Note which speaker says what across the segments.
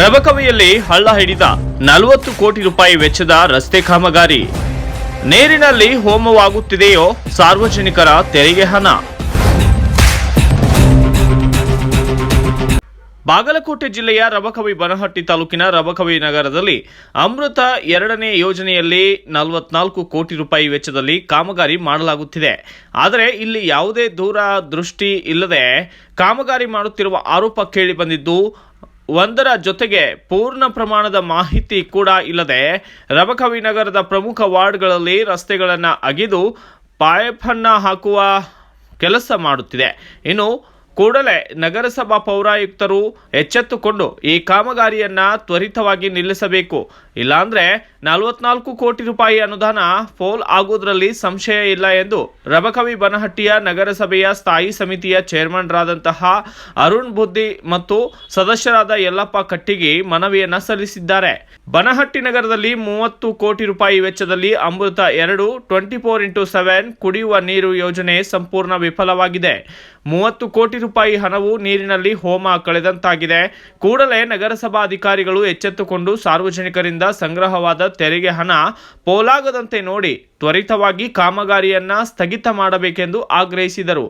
Speaker 1: ರಬಕವಿಯಲ್ಲಿ ಹಳ್ಳ ಹಿಡಿದ ನಲವತ್ತು ಕೋಟಿ ರೂಪಾಯಿ ವೆಚ್ಚದ ರಸ್ತೆ ಕಾಮಗಾರಿ. ನೀರಿನಲ್ಲಿ ಹೋಮವಾಗುತ್ತಿದೆಯೋ ಸಾರ್ವಜನಿಕರ ತೆರಿಗೆ ಹಣ. ಬಾಗಲಕೋಟೆ ಜಿಲ್ಲೆಯ ರಬಕವಿ ಬನಹಟ್ಟಿ ತಾಲೂಕಿನ ರಬಕವಿ ನಗರದಲ್ಲಿ ಅಮೃತ ಎರಡನೇ ಯೋಜನೆಯಲ್ಲಿ ನಲವತ್ನಾಲ್ಕು ಕೋಟಿ ರೂಪಾಯಿ ವೆಚ್ಚದಲ್ಲಿ ಕಾಮಗಾರಿ ಮಾಡಲಾಗುತ್ತಿದೆ. ಆದರೆ ಇಲ್ಲಿ ಯಾವುದೇ ದೂರ ದೃಷ್ಟಿ ಇಲ್ಲದೆ ಕಾಮಗಾರಿ ಮಾಡುತ್ತಿರುವ ಆರೋಪ ಕೇಳಿ ಬಂದಿದ್ದು ಒಂದರ ಜೊತೆಗೆ ಪೂರ್ಣ ಪ್ರಮಾಣದ ಮಾಹಿತಿ ಕೂಡ ಇಲ್ಲದೆ ರಬಕವಿ ನಗರದ ಪ್ರಮುಖ ವಾರ್ಡ್ಗಳಲ್ಲಿ ರಸ್ತೆಗಳನ್ನು ಅಗಿದು ಪಾಯಪನ್ನ ಹಾಕುವ ಕೆಲಸ ಮಾಡುತ್ತಿದೆ. ಇನ್ನು ಕೂಡಲೇ ನಗರಸಭಾ ಪೌರಾಯುಕ್ತರು ಎಚ್ಚೆತ್ತುಕೊಂಡು ಈ ಕಾಮಗಾರಿಯನ್ನ ತ್ವರಿತವಾಗಿ ನಿಲ್ಲಿಸಬೇಕು. ಇಲ್ಲಾಂದ್ರೆ ನಲವತ್ನಾಲ್ಕು ಕೋಟಿ ರೂಪಾಯಿ ಅನುದಾನ ಫೋಲ್ ಆಗುವುದರಲ್ಲಿ ಸಂಶಯ ಇಲ್ಲ ಎಂದು ರಬಕವಿ ಬನಹಟ್ಟಿಯ ನಗರಸಭೆಯ ಸ್ಥಾಯಿ ಸಮಿತಿಯ ಚೇರ್ಮನ್ರಾದಂತಹ ಅರುಣ್ ಬುದ್ಧಿ ಮತ್ತು ಸದಸ್ಯರಾದ ಯಲ್ಲಪ್ಪ ಕಟ್ಟಿಗಿ ಮನವಿಯನ್ನ ಸಲ್ಲಿಸಿದ್ದಾರೆ. ಬನಹಟ್ಟಿ ನಗರದಲ್ಲಿ ಮೂವತ್ತು ಕೋಟಿ ರೂಪಾಯಿ ವೆಚ್ಚದಲ್ಲಿ ಅಮೃತ ಎರಡು, ಟ್ವೆಂಟಿ ಫೋರ್ ಇಂಟು ಸೆವೆನ್ ಕುಡಿಯುವ ನೀರು ಯೋಜನೆ ಸಂಪೂರ್ಣ ವಿಫಲವಾಗಿದೆ. ಮೂವತ್ತು ಕೋಟಿ ರೂಪಾಯಿ ಹಣವು ನೀರಿನಲ್ಲಿ ಹೋಮ ಕಳೆದಂತಾಗಿದೆ. ಕೂಡಲೇ ನಗರಸಭಾ ಅಧಿಕಾರಿಗಳು ಎಚ್ಚೆತ್ತುಕೊಂಡು ಸಾರ್ವಜನಿಕರಿಂದ ಸಂಗ್ರಹವಾದ ತೆರಿಗೆ ಹಣ ಪೋಲಾಗದಂತೆ ನೋಡಿ ತ್ವರಿತವಾಗಿ ಕಾಮಗಾರಿಯನ್ನ ಸ್ಥಗಿತ ಮಾಡಬೇಕೆಂದು ಆಗ್ರಹಿಸಿದರು.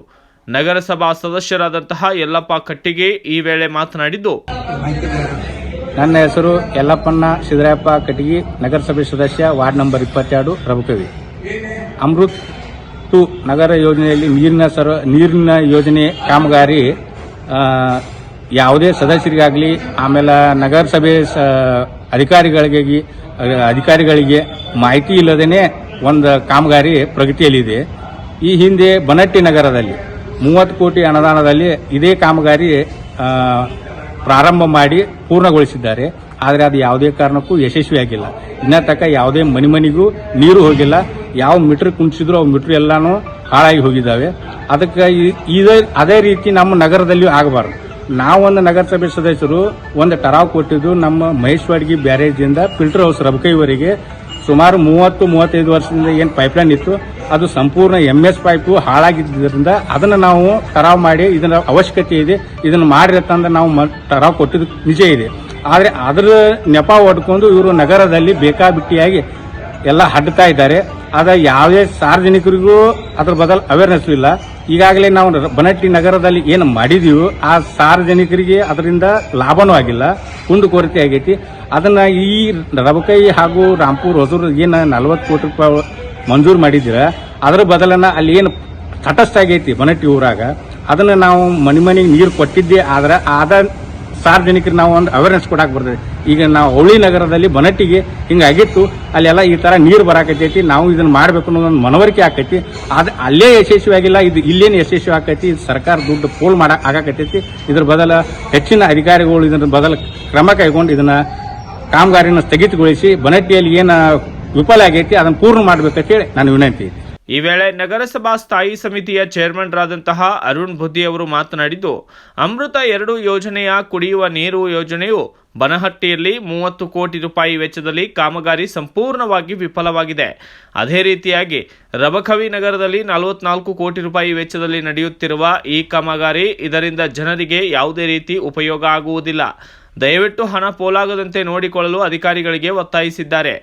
Speaker 1: ನಗರಸಭಾ ಸದಸ್ಯರಾದಂತಹ ಯಲ್ಲಪ್ಪ ಕಟ್ಟಿಗೆ ಈ ವೇಳೆ ಮಾತನಾಡಿದ್ದು.
Speaker 2: ನನ್ನ ಹೆಸರು ಯಲ್ಲಪ್ಪಣ್ಣ ಸಿದ್ದರಾಯಪ್ಪ ಕಟಗಿ ನಗರಸಭೆ ಸದಸ್ಯ ವಾರ್ಡ್ ನಂಬರ್ ಇಪ್ಪತ್ತೆರಡು, ಪ್ರಭುಕವಿ. ಅಮೃತ್ ಟು ನಗರ ಯೋಜನೆಯಲ್ಲಿ ನೀರಿನ ಸರ, ನೀರಿನ ಯೋಜನೆ ಕಾಮಗಾರಿ ಯಾವುದೇ ಸದಸ್ಯರಿಗಾಗಲಿ, ಆಮೇಲೆ ನಗರಸಭೆ ಸ- ಅಧಿಕಾರಿಗಳಿಗೆ ಅಧಿಕಾರಿಗಳಿಗೆ ಮಾಹಿತಿ ಇಲ್ಲದೇನೆ ಒಂದು ಕಾಮಗಾರಿ ಪ್ರಗತಿಯಲ್ಲಿದೆ. ಈ ಹಿಂದೆ ಬನಟ್ಟಿ ನಗರದಲ್ಲಿ, ಮೂವತ್ತು ಕೋಟಿ ಅನುದಾನದಲ್ಲಿ ಇದೇ ಕಾಮಗಾರಿ ಪ್ರಾರಂಭ ಮಾಡಿ ಪೂರ್ಣಗೊಳಿಸಿದ್ದಾರೆ. ಆದರೆ ಅದು ಯಾವುದೇ ಕಾರಣಕ್ಕೂ ಯಶಸ್ವಿಯಾಗಿಲ್ಲ. ತಕ್ಕ ಯಾವುದೇ ಮನೆ ಮನೆಗೂ ನೀರು ಹೋಗಿಲ್ಲ. ಯಾವ ಮೀಟ್ರ್ ಕುಂಚಿದ್ರು ಅವು ಮೀಟ್ರ್ ಎಲ್ಲಾನು ಹಾಳಾಗಿ ಹೋಗಿದ್ದಾವೆ. ಅದಕ್ಕೆ ಇದೇ ಅದೇ ರೀತಿ ನಮ್ಮ ನಗರದಲ್ಲಿಯೂ ಆಗಬಾರ್ದು. ನಾವೊಂದು ನಗರಸಭೆ ಸದಸ್ಯರು, ಒಂದು ಟರಾವ್ ಕೊಟ್ಟಿದ್ದು ನಮ್ಮ ಮಹೇಶ್ವಾಡ್ಗಿ ಬ್ಯಾರೇಜಿಂದ ಫಿಲ್ಟರ್ ಹೌಸ್ ರಬಕೈವರೆಗೆ ಸುಮಾರು ಮೂವತ್ತು, ಮೂವತ್ತೈದು ವರ್ಷದಿಂದ ಏನು ಪೈಪ್ಲೈನ್ ಇತ್ತು, ಅದು ಸಂಪೂರ್ಣ ಎಂ ಎಸ್ ಪೈಪು ಹಾಳಾಗಿದ್ದರಿಂದ ಅದನ್ನು ನಾವು ಟರಾವ್ ಮಾಡಿ ಇದನ್ನ ಅವಶ್ಯಕತೆ ಇದೆ, ಇದನ್ನು ಮಾಡಿರ ಅಂತಂದ್ರೆ ನಾವು ಟರಾವ್ ಕೊಟ್ಟಿದ್ದು ನಿಜ ಇದೆ. ಆದರೆ ಅದರ ನೆಪ ಹೊಡ್ಕೊಂಡು ಇವರು ನಗರದಲ್ಲಿ ಬೇಕಾಬಿಟ್ಟಿಯಾಗಿ ಎಲ್ಲ ಹಡ್ತಾ ಇದ್ದಾರೆ. ಆದ ಯಾವುದೇ ಸಾರ್ವಜನಿಕರಿಗೂ ಅದ್ರ ಬದಲು ಅವೇರ್ನೆಸ್ ಇಲ್ಲ. ಈಗಾಗಲೇ ನಾವು ಬನಟ್ಟಿ ನಗರದಲ್ಲಿ ಏನು ಮಾಡಿದೀವಿ ಆ ಸಾರ್ವಜನಿಕರಿಗೆ ಅದರಿಂದ ಲಾಭನೂ ಆಗಿಲ್ಲ ಕುಂದು ಕೊರತೆ ಆಗೈತಿ. ಅದನ್ನ ಈ ರಬಕೈ ಹಾಗೂ ರಾಂಪುರ್ ಹೊಸೂರು ಏನು ನಲವತ್ತು ಕೋಟಿ ರೂಪಾಯಿ ಮಂಜೂರು ಮಾಡಿದ್ದೀರ, ಅದರ ಬದಲನ್ನ ಅಲ್ಲಿ ಏನು ತಟಸ್ಥ ಆಗೈತಿ ಬನಟ್ಟಿ ಊರಾಗ. ಅದನ್ನ ನಾವು ಮನೆ ಮನೆಗೆ ನೀರು ಕೊಟ್ಟಿದ್ದೆ ಆದ್ರೆ ಆದ ಸಾರ್ವಜನಿಕರಿಗೆ ನಾವು ಒಂದು ಅವೇರ್ನೆಸ್ ಕೊಡಕ್ಕೆ ಬರ್ತದೆ. ಈಗ ನಾವು ಅವಳಿ ನಗರದಲ್ಲಿ ಬನಟ್ಟಿಗೆ ಹಿಂಗಾಗಿತ್ತು ಅಲ್ಲೆಲ್ಲ ಈ ತರ ನೀರು ಬರಾಕತೈತಿ ನಾವು ಇದನ್ನ ಮಾಡಬೇಕು ಅನ್ನೋ ಒಂದು ಮನವರಿಕೆ ಆಕೈತಿ. ಅದು ಅಲ್ಲೇ ಯಶಸ್ವಿ ಆಗಿಲ್ಲ ಇದು ಇಲ್ಲೇನು ಯಶಸ್ವಿ ಆಕೈತಿ ಸರ್ಕಾರ ದುಡ್ಡು ಪೋಲ್ ಮಾಡ ಆಗಾಕತೈತಿ ಇದ್ರ ಬದಲ ಹೆಚ್ಚಿನ ಅಧಿಕಾರಿಗಳು ಇದರ ಬದಲ ಕ್ರಮ ಕೈಗೊಂಡು ಇದನ್ನ ಕಾಮಗಾರಿಯನ್ನು ಸ್ಥಗಿತಗೊಳಿಸಿ, ಬನಟ್ಟಿಯಲ್ಲಿ ಏನು ವಿಫಲ ಆಗೈತಿ, ಅದನ್ನ ಪೂರ್ಣ ಮಾಡ್ಬೇಕಂತೇಳಿ ನಾನು ವಿನಂತಿ
Speaker 1: ಈ ವೇಳೆ ನಗರಸಭಾ ಸ್ಥಾಯಿ ಸಮಿತಿಯ ಚೇರ್ಮನ್ರಾದಂತಹ ಅರುಣ್ ಬುದ್ಧಿ ಅವರು ಮಾತನಾಡಿದ್ದು, ಅಮೃತ ಎರಡು ಯೋಜನೆಯ ಕುಡಿಯುವ ನೀರು ಯೋಜನೆಯು ಬನಹಟ್ಟಿಯಲ್ಲಿ ಮೂವತ್ತು ಕೋಟಿ ರೂಪಾಯಿ ವೆಚ್ಚದಲ್ಲಿ ಕಾಮಗಾರಿ ಸಂಪೂರ್ಣವಾಗಿ ವಿಫಲವಾಗಿದೆ. ಅದೇ ರೀತಿಯಾಗಿ ರಬಕವಿ ನಗರದಲ್ಲಿ ನಲವತ್ನಾಲ್ಕು ಕೋಟಿ ರೂಪಾಯಿ ವೆಚ್ಚದಲ್ಲಿ ನಡೆಯುತ್ತಿರುವ ಈ ಕಾಮಗಾರಿ ಇದರಿಂದ ಜನರಿಗೆ ಯಾವುದೇ ರೀತಿ ಉಪಯೋಗ ಆಗುವುದಿಲ್ಲ. ದಯವಿಟ್ಟು ಹಣ ಪೋಲಾಗದಂತೆ ನೋಡಿಕೊಳ್ಳಲು ಅಧಿಕಾರಿಗಳಿಗೆ ಒತ್ತಾಯಿಸಿದ್ದಾರೆ.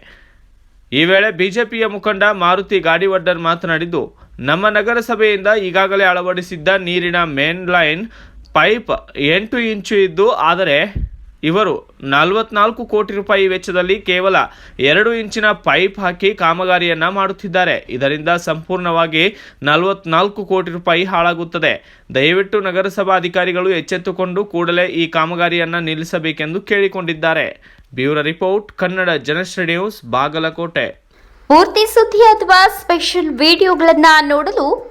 Speaker 1: ಈ ವೇಳೆ ಬಿಜೆಪಿಯ ಮುಖಂಡ ಮಾರುತಿ ಗಾಡಿವಡ್ಡರ್ ಮಾತನಾಡಿದ್ದು, ನಮ್ಮ ನಗರಸಭೆಯಿಂದ ಈಗಾಗಲೇ ಅಳವಡಿಸಿದ್ದ ನೀರಿನ ಮೇನ್ ಲೈನ್ ಪೈಪ್ ಎಂಟು ಇಂಚು ಇದ್ದು, ಆದರೆ ಇವರು ನಲವತ್ನಾಲ್ಕು ಕೋಟಿ ರೂಪಾಯಿ ವೆಚ್ಚದಲ್ಲಿ ಕೇವಲ ಎರಡು ಇಂಚಿನ ಪೈಪ್ ಹಾಕಿ ಕಾಮಗಾರಿಯನ್ನ ಮಾಡುತ್ತಿದ್ದಾರೆ. ಇದರಿಂದ ಸಂಪೂರ್ಣವಾಗಿ ನಲವತ್ನಾಲ್ಕು ಕೋಟಿ ರೂಪಾಯಿ ಹಾಳಾಗುತ್ತದೆ. ದಯವಿಟ್ಟು ನಗರಸಭಾ ಅಧಿಕಾರಿಗಳು ಎಚ್ಚೆತ್ತುಕೊಂಡು ಕೂಡಲೇ ಈ ಕಾಮಗಾರಿಯನ್ನ ನಿಲ್ಲಿಸಬೇಕೆಂದು ಕೇಳಿಕೊಂಡಿದ್ದಾರೆ. Bureau report, Kannada Janashri news, Bagalkot.
Speaker 3: ಪೂರ್ತಿ ಸುದ್ದಿ ಅಥವಾ ಸ್ಪೆಷಲ್ ವಿಡಿಯೋಗಳನ್ನ ನೋಡಲು